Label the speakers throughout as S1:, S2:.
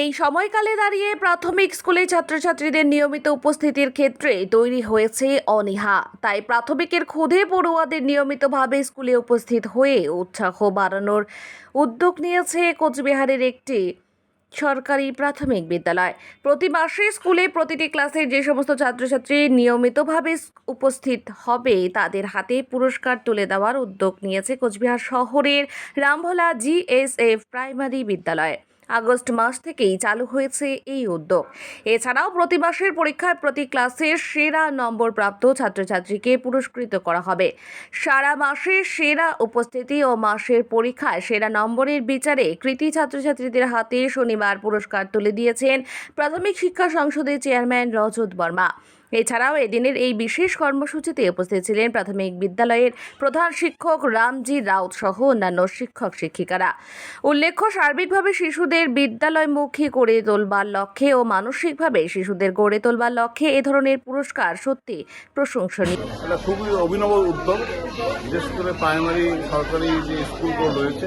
S1: এই সময়কালে দাঁড়িয়ে প্রাথমিক স্কুলে ছাত্রছাত্রীদের নিয়মিত উপস্থিতির ক্ষেত্রে তৈরি হয়েছে অনীহা। তাই প্রাথমিকের ক্ষুদে পড়ুয়াদের নিয়মিতভাবে স্কুলে উপস্থিত হয়ে উৎসাহ বাড়ানোর উদ্যোগ নিয়েছে কোচবিহারের একটি সরকারি প্রাথমিক বিদ্যালয়। প্রতি মাসে স্কুলে প্রতিটি ক্লাসের যে সমস্ত ছাত্রছাত্রী নিয়মিতভাবে উপস্থিত হবে, তাদের হাতে পুরস্কার তুলে দেওয়ার উদ্যোগ নিয়েছে কোচবিহার শহরের রামভোলা জিএসএফ প্রাইমারি বিদ্যালয়। আগস্ট মাস থেকেই চালু হয়েছে এই উদ্যোগ। এছাড়াও প্রতি মাসের পরীক্ষায় প্রতি ক্লাসের সেরা নম্বর প্রাপ্ত ছাত্রছাত্রীকে পুরস্কৃত করা হবে। সারা মাসের সেরা উপস্থিতি ও মাসের পরীক্ষায় সেরা নম্বরের বিচারে কৃতি ছাত্রছাত্রীদের হাতে শনিবার পুরস্কার তুলে দিয়েছেন প্রাথমিক শিক্ষা সংসদের চেয়ারম্যান রজত বর্মা। এছাড়াও এদিনের এই বিশেষ কর্মসূচিতে উপস্থিত ছিলেন প্রাথমিক বিদ্যালয়ের প্রধান শিক্ষক রামজি রাউত সহ অন্যান্য শিক্ষক শিক্ষিকারা। উল্লেখ্য, সার্বিকভাবে শিশুদের বিদ্যালয়মুখী করে তোলবার লক্ষ্যে ও মানসিকভাবে শিশুদের গড়ে তোলবার লক্ষ্যে এ ধরনের পুরস্কার সত্যি প্রশংসনীয়।
S2: এটা খুবই অভিনব উদ্যোগ। বিশেষ করে প্রাইমারি, সরকারি যে স্কুলগুলো রয়েছে,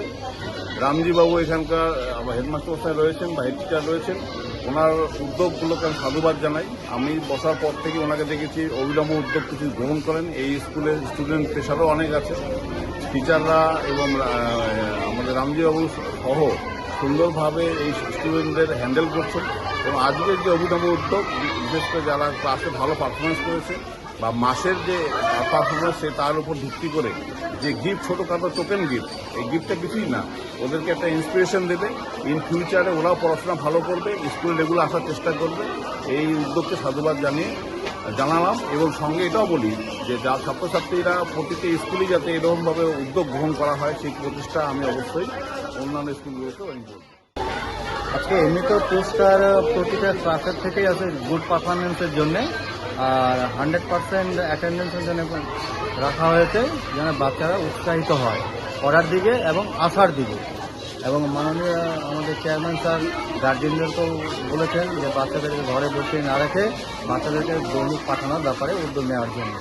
S2: রামজিবাবু এখানকার হেডমাস্টার রয়েছেন বা হেড টিচার রয়েছেন। ওনার উদ্যোগগুলোকে আমি সাধুবাদ জানাই। আমি বসার পর থেকে ওনাকে দেখেছি, অবিলম্ব উদ্যোগ কিছু গ্রহণ করেন। এই স্কুলের স্টুডেন্ট পেশারও অনেক আছে। টিচাররা এবং আমাদের রামজিবাবু সহ সুন্দরভাবে এই স্টুডেন্টদের হ্যান্ডেল করছেন। এবং আজকের যে অভিনব উদ্যোগ, বিশেষ করে যারা ক্লাসে ভালো পারফরমেন্স করেছে বা মাসের যে পারফরমেন্স সে তার উপর ভিত্তি করে যে গিফট ছোটোখাটো টোকেন গিফট এই গিফটটা কিছুই না। ওদেরকে একটা ইন্সপিরেশন দেবে। ইন ফিউচারে ওরাও পড়াশোনা ভালো করবে স্কুলে রেগুলার আসার চেষ্টা করবে। এই উদ্যোগকে সাধুবাদ জানিয়ে জানালাম এবং সঙ্গে এটাও বলি যে যা ছাত্রছাত্রীরা প্রতিটি স্কুলে যাতে এরকমভাবে উদ্যোগ গ্রহণ করা হয়, সেই প্রচেষ্টা আমি অবশ্যই অন্যান্য স্কুলগুলোকেও আমি বলব
S3: আজকে এমনি তো পুরস্কার প্রতিটা ক্লাসের থেকেই আছে গুড পারফরমেন্সের জন্য। আর হান্ড্রেড পার্সেন্ট অ্যাটেন্ডেন্সের জন্য রাখা হয়েছে, যেন বাচ্চারা উৎসাহিত হয় পড়ার দিকে এবং আসার দিকে। এবং মাননীয় আমাদের চেয়ারম্যান স্যার গার্জেনদেরকেও বলেছেন যে বাচ্চাদেরকে ঘরে বসে না রেখে বাচ্চাদেরকে দৈনিক পাঠানোর ব্যাপারে উদ্যোগ নেওয়ার জন্য।